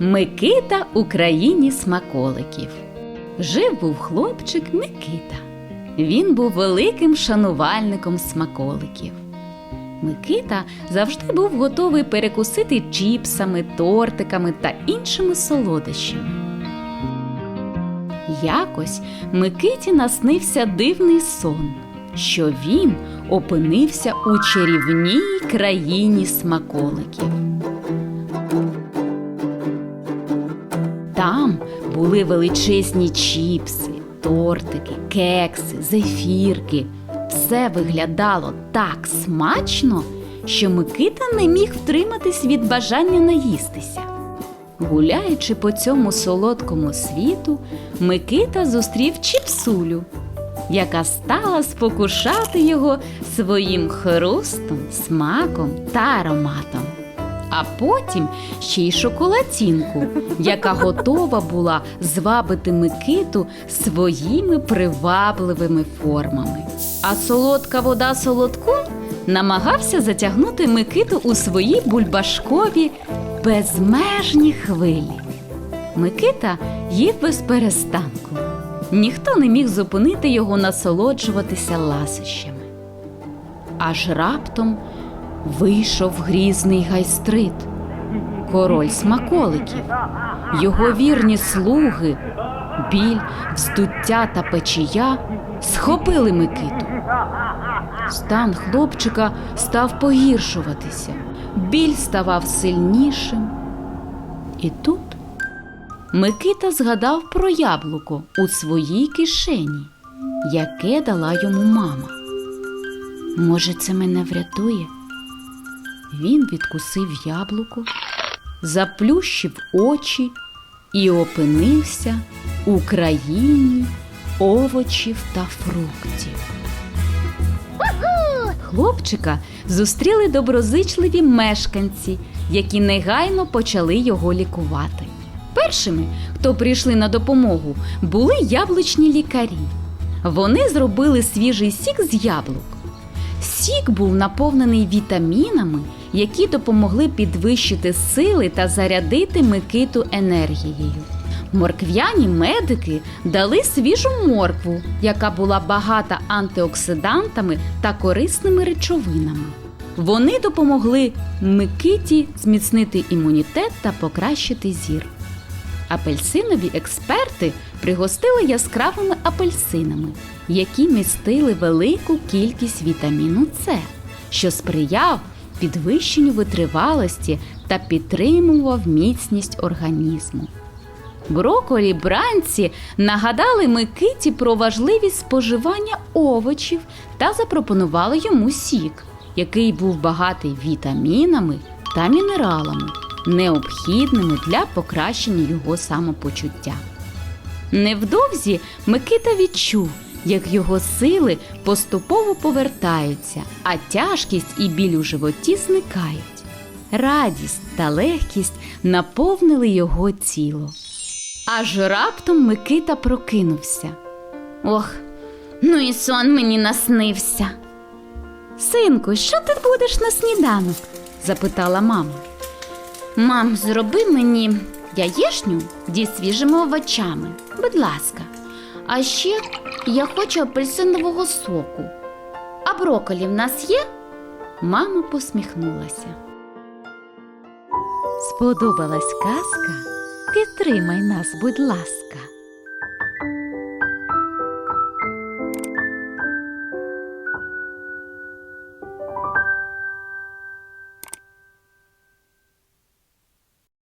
Микита у країні смаколиків. Жив був хлопчик Микита. Він був великим шанувальником смаколиків. Микита завжди був готовий перекусити чіпсами, тортиками та іншими солодощами. Якось Микиті наснився дивний сон, що він опинився у чарівній країні смаколиків. Там були величезні чіпси, тортики, кекси, зефірки. Все виглядало так смачно, що Микита не міг втриматись від бажання наїстися. Гуляючи по цьому солодкому світу, Микита зустрів чіпсулю, яка стала спокушати його своїм хрустом, смаком та ароматом. А потім ще й шоколадінку, яка готова була звабити Микиту своїми привабливими формами. А солодка вода солодкун намагався затягнути Микиту у свої бульбашкові безмежні хвилі. Микита їв без перестанку. Ніхто не міг зупинити його насолоджуватися ласощами. Аж раптом вийшов грізний гайстрит, король смаколиків, його вірні слуги, біль, вздуття та печія схопили Микиту. Стан хлопчика став погіршуватися, біль ставав сильнішим. І тут Микита згадав про яблуко у своїй кишені, яке дала йому мама. Може, це мене врятує? Він відкусив яблуко, заплющив очі і опинився у країні овочів та фруктів. Хлопчика зустріли доброзичливі мешканці, які негайно почали його лікувати. Першими, хто прийшли на допомогу, були яблучні лікарі. Вони зробили свіжий сік з яблук. Сік був наповнений вітамінами, які допомогли підвищити сили та зарядити Микиту енергією. Моркв'яні медики дали свіжу моркву, яка була багата антиоксидантами та корисними речовинами. Вони допомогли Микиті зміцнити імунітет та покращити зір. Апельсинові експерти пригостили яскравими апельсинами, які містили велику кількість вітаміну С, що сприяв підвищенню витривалості та підтримував міцність організму. Броколі бранці нагадали Микиті про важливість споживання овочів та запропонували йому сік, який був багатий вітамінами та мінералами, необхідними для покращення його самопочуття. Невдовзі Микита відчув, як його сили поступово повертаються, а тяжкість і біль у животі зникають. Радість та легкість наповнили його тіло. Аж раптом Микита прокинувся. Ох, ну і сон мені наснився. Синку, що ти будеш на сніданок? запитала мама. Мам, зроби мені яєшню зі свіжими овочами, будь ласка. А ще я хочу апельсинового соку. А броколі в нас є? Мама посміхнулася. Сподобалась казка? Підтримай нас, будь ласка.